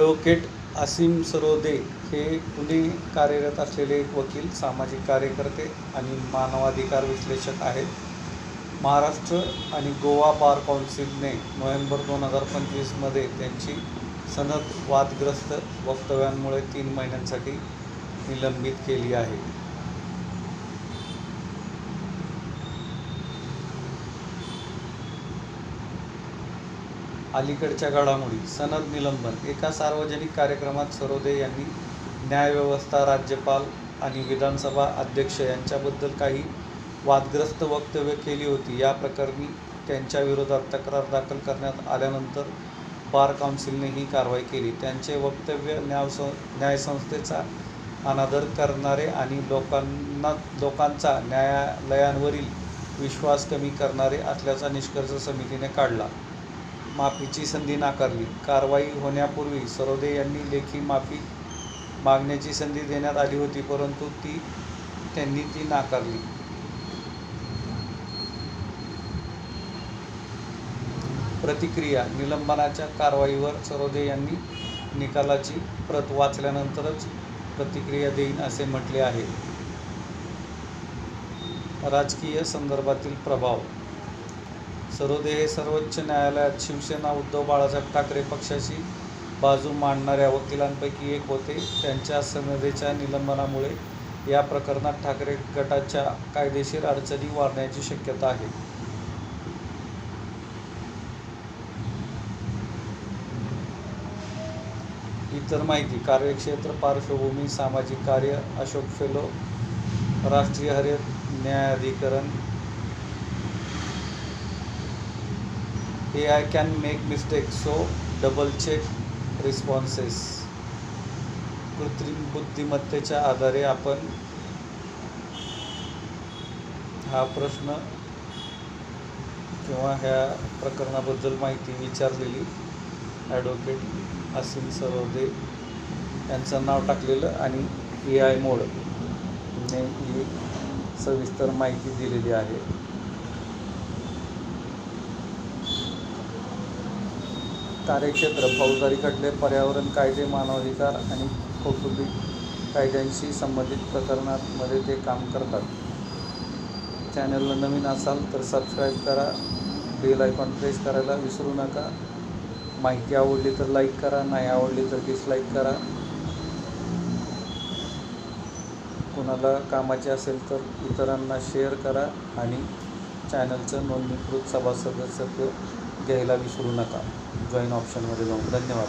Advocate असीम सरोदे हे पुणे कार्यरत असलेले एक वकील सामाजिक कार्यकर्ते आणि मानवाधिकार विश्लेषक आहेत. महाराष्ट्र आणि गोवा बार काउन्सिलने नोव्हेंबर दोन हजार पंचवीसमध्ये त्यांची सनद वादग्रस्त वक्तव्यांमुळे तीन महिन्यांसाठी निलंबित केली आहे. अलीकडच्या घडामोडी. सनद निलंबन. एका सार्वजनिक कार्यक्रमात सरोदे यांनी न्यायव्यवस्था राज्यपाल आणि विधानसभा अध्यक्ष यांच्याबद्दल काही वादग्रस्त वक्तव्य केली होती. या प्रकरणी त्यांच्या विरोधात तक्रार दाखल करण्यात आल्यानंतर बार काउन्सिलने ही कारवाई केली. त्यांचे वक्तव्य न्यायस न्यायसंस्थेचा अनादर करणारे आणि लोकांना लोकांचा न्यायालयांवरील विश्वास कमी करणारे असल्याचा निष्कर्ष समितीने काढला. माफीची संधी नाकारली. कारवाई होण्यापूर्वी सरोदे यांनी लेखी माफी मागण्याची संधी देण्यात आली होती परंतु ती त्यांनी ती नाकारली. प्रतिक्रिया निलंबनाच्या कारवाईवर सरोदे यांनी निकालाची प्रत वाचल्यानंतरच प्रतिक्रिया देईन असे म्हटले आहे. राजकीय संदर्भातील प्रभाव सरोदे हे सर्वोच्च न्यायालयात शिवसेना उद्धव बाळासाहेब ठाकरे पक्षाची बाजू मांडणाऱ्या वकिलांपैकी एक होते. त्यांच्या सनदेच्या निलंबनामुळे या प्रकरणात ठाकरे गटाच्या कायदेशीर अडचणी वाढण्याची शक्यता आहे. इतर माहिती कार्यक्षेत्र पार्श्वभूमी सामाजिक कार्य अशोक फेलो राष्ट्रीय हरित न्यायाधिकरण A I can make mistake so double check responses कृत्रिम बुद्धिमत्तेच्या आधारे आपण हा प्रश्न किंवा ह्या प्रकरणाबद्दल माहिती विचारलेली ॲडव्होकेट असीम सरोदे यांचं नाव टाकलेलं आणि ए आय मोडने ही सविस्तर माहिती दिलेली आहे. कार्यक्षेत्र फौजदारी खटले पर्यावरण कायदे मानवाधिकार आणि कौटुंबिक कायद्यांशी संबंधित प्रकरणांमध्ये ते काम करतात. चॅनलला नवीन असाल तर सबस्क्राईब करा बेल आयकॉन प्रेस करायला विसरू नका. माहिती आवडली तर लाईक करा नाही आवडली तर डिसलाईक करा. कुणाला कामाचे असेल तर इतरांना शेअर करा आणि चॅनलचं नोंदणीकृत सभासदस्यत्व घ्यायला विसरू नका. जॉईन ऑप्शनमध्ये जाऊन. धन्यवाद.